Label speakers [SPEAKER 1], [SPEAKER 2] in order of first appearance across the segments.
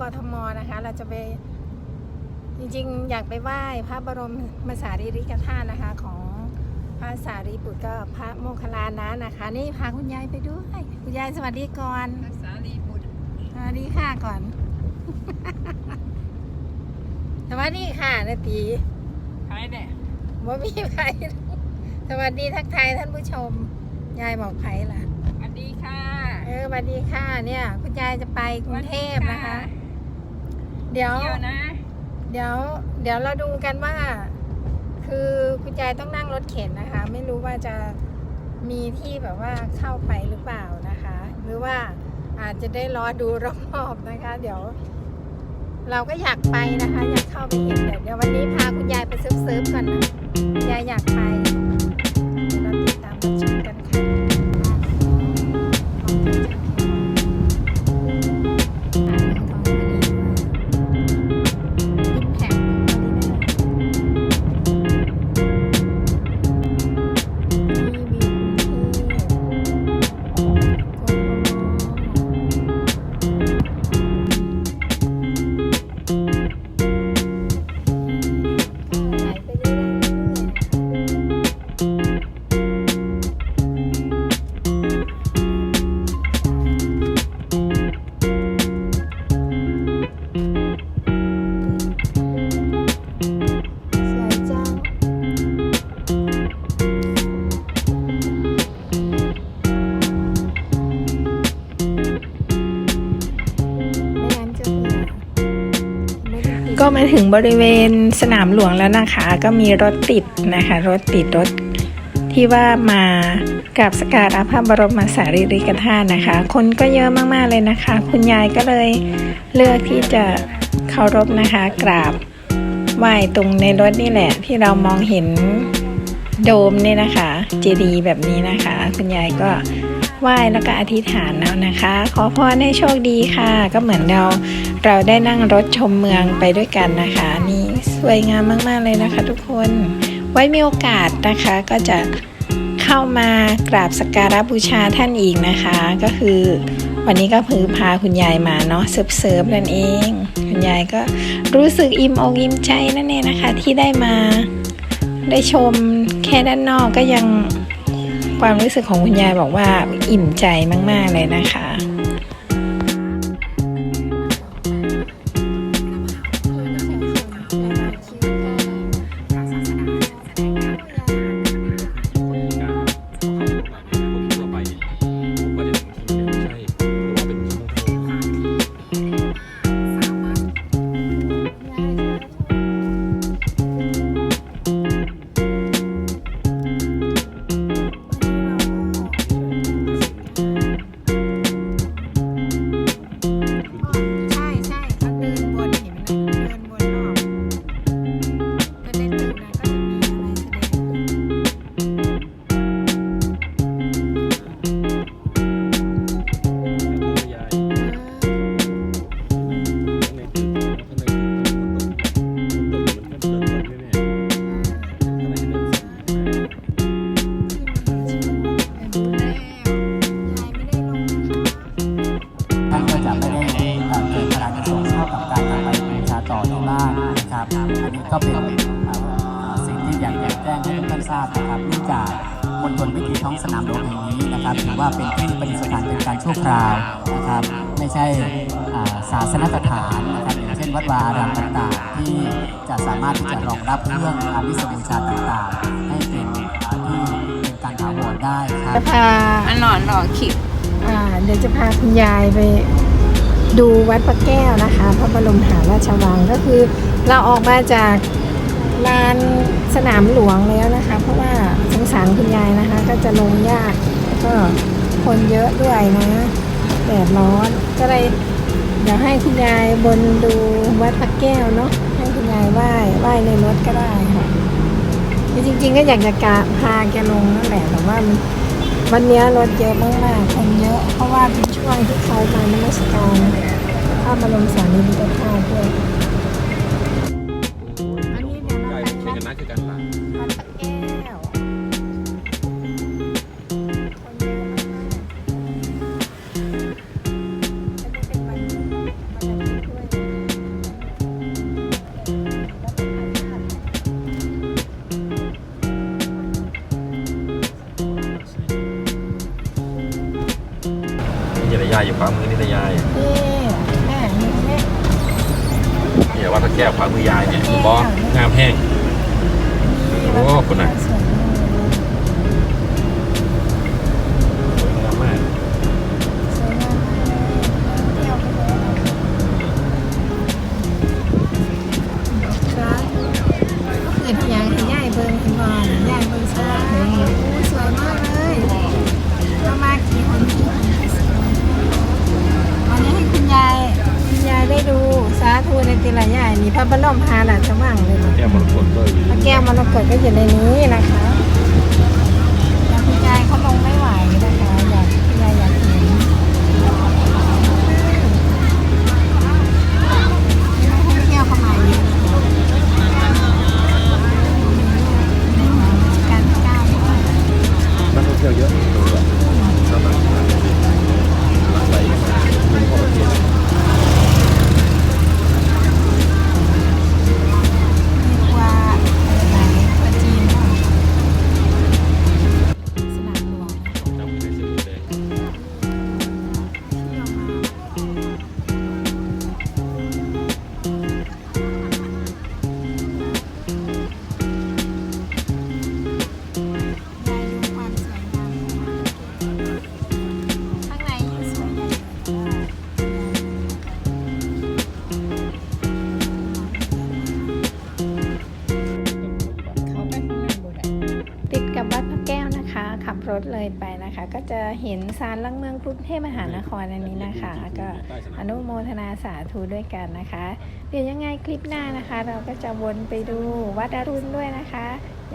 [SPEAKER 1] กทมนะคะ เราจะไปจริงๆ อยากไปไหว้พระบรมสารีริกธาตุนะคะ ของพระสารีบุตรก็พระโมคคัลลานะนะคะ นี่พาคุณยายไปด้วยคุณยายสวัสดีก่อน
[SPEAKER 2] รักษาลีบุตร
[SPEAKER 1] สวัสดีค่ะก่อน สวัสดีค่ะนาตี
[SPEAKER 2] ใครเนี่ย
[SPEAKER 1] ว่ามีใครสวัสดีทักทายท่านผู้ชม ยายบอกไผ่ล่ะ
[SPEAKER 2] สวัสดีค่ะ
[SPEAKER 1] เออสวัสดีค่ะเนี่ย คุณยายจะไปกรุงเทพนะคะ เดี๋ยว
[SPEAKER 2] เที่ยว นะ
[SPEAKER 1] เดี๋ยว เดี๋ยวเราดูกันว่า คือคุณยายต้องนั่งรถเข็นนะคะ ไม่รู้ว่าจะมีที่แบบว่าเข้าไปหรือเปล่านะคะ หรือว่าอาจจะได้รอดูรอบๆนะคะ เดี๋ยว เราก็อยากไปนะคะ อยากเข้าไปเห็นเดี๋ยวเดี๋ยววันนี้พาคุณยายไปเซิร์ฟๆก่อนนะ
[SPEAKER 3] ถึงบริเวณสนามหลวงแล้วนะคะ ก็มีรถติดนะคะ รถติดรถที่ว่ามากับสการะพระบรมสารีริกธาตุนะคะ คนก็เยอะมากๆเลยนะคะ คุณยายก็เลยเลือกที่จะเคารพนะคะ กราบไหว้ตรงในรถนี่แหละ ที่เรามองเห็นโดมเนี่ยนะคะ เจดีย์แบบนี้นะคะ คุณยายก็ ไหว้แล้วก็อธิษฐานแล้วนะคะ ขอพรให้โชคดีค่ะ ก็เหมือนเราเราได้นั่งรถชมเมืองไปด้วยกันนะคะ นี่สวยงามมากๆเลยนะคะ ทุกคนไว้มีโอกาสนะคะก็จะเข้ามากราบสักการะบูชาท่านอีกนะคะ ก็คือวันนี้ก็พือพาคุณยายมาเนาะเซิร์ฟเซิร์ฟนั่นเอง คุณยายก็รู้สึกอิ่มอกอิ่มใจนั่นเองนะคะ ที่ได้มาได้ชมแค่ด้านนอกก็ยัง ความรู้สึกของคุณยายบอกว่าอิ่มใจมาก ๆ เลยนะคะ
[SPEAKER 4] นะ
[SPEAKER 5] ครับอันนี้ก็เป็นสิ่งที่อยากจะแจ้งให้ทุกท่านทราบนะครับเนื่องจากมณฑลพิธีท้องสนามหลวงแห่งนี้นะครับถือว่าเป็นที่ประดิษฐานเป็นการชั่วคราวนะครับ ไม่ใช่ศาสนสถานนะครับอย่างเช่นวัดวาอารามต่างๆ ที่จะสามารถที่จะรองรับเครื่องอาวิสบูชาต่างๆ ให้เป็นที่เป็นการถาวรได้ครับ
[SPEAKER 1] จะพา
[SPEAKER 2] อันหนอนหนอขิบ
[SPEAKER 1] อ่าเดี๋ยวจะพาคุณยายไป ดูวัดพระแก้วนะคะ พระบรมหาราชวังก็คือเราออกมาจากลานสนามหลวงแล้วนะคะ เพราะว่าสงสารคุณยายนะคะ ก็จะลงยากแล้วก็คนเยอะด้วยนะแดดร้อนก็เลยเดี๋ยวให้คุณยายบนดูวัดพระแก้วเนาะให้คุณยายไหว้ไหว้ในรถก็ได้ค่ะจริงๆก็อยากจะกพาแกลงนั่นแหละแต่ว่ามัน วันนี้รถเยอะมากๆคนเยอะ เพราะว่าเป็นช่วงที่เขามานมัสการพระบรมสารีริกธาตุด้วยายอยู่
[SPEAKER 4] ขวามือนี่นะยาย
[SPEAKER 1] นี่แม่นี่แม่
[SPEAKER 4] นี่วัดพระแก้วขวามือยายเนี่ยบองามแห้ง โอ้คุณน่ะ
[SPEAKER 1] สวยมากเลย
[SPEAKER 4] งามมาก
[SPEAKER 1] สวยมากเลยเที่ยวไปเลยครับก็คือที่ยังให้ย่ายเบิ้งเห็นบ่ย่ายเบิ้งซ่าโอ้สวย ธุในติละยายนี่พระบรมพาราชวังเลยนะ
[SPEAKER 4] แก้วมรกตก็อยู่
[SPEAKER 1] พระแก้วมรกตก็อยู่ในนี้นะคะแล้วคุณยายเขาลงไม่
[SPEAKER 3] รถเลยไปนะคะ ก็จะเห็นศาลหลักเมืองกรุงเทพมหานครอันนี้นะคะ ก็อนุโมทนาสาธุด้วยกันนะคะ เดี๋ยวยังไงคลิปหน้านะคะ เราก็จะวนไปดูวัดอรุณด้วยนะคะ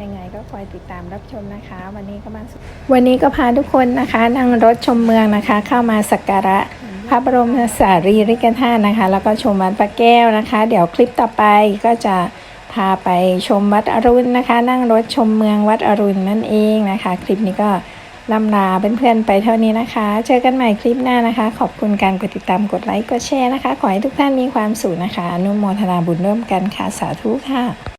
[SPEAKER 3] ยังไงก็คอยติดตามรับชมนะคะ วันนี้ก็มาสุวันนี้ก็พาทุกคนนะคะนั่งรถชมเมืองนะคะ เข้ามาสักการะพระบรมสารีริกธาตุนะคะ แล้วก็ชมวัดพระแก้วนะคะ เดี๋ยวคลิปต่อไปก็จะ พาไปชมวัดอรุณนะคะ นั่งรถชมเมืองวัดอรุณนั่นเองนะคะ คลิปนี้ก็ลำลาเพื่อนๆไปเท่านี้นะคะ เจอกันใหม่คลิปหน้านะคะ ขอบคุณการกดติดตามกดไลค์กดแชร์นะคะ ขอให้ทุกท่านมีความสุขนะคะอนุโมทนาบุญร่วมกันค่ะสาธุค่ะ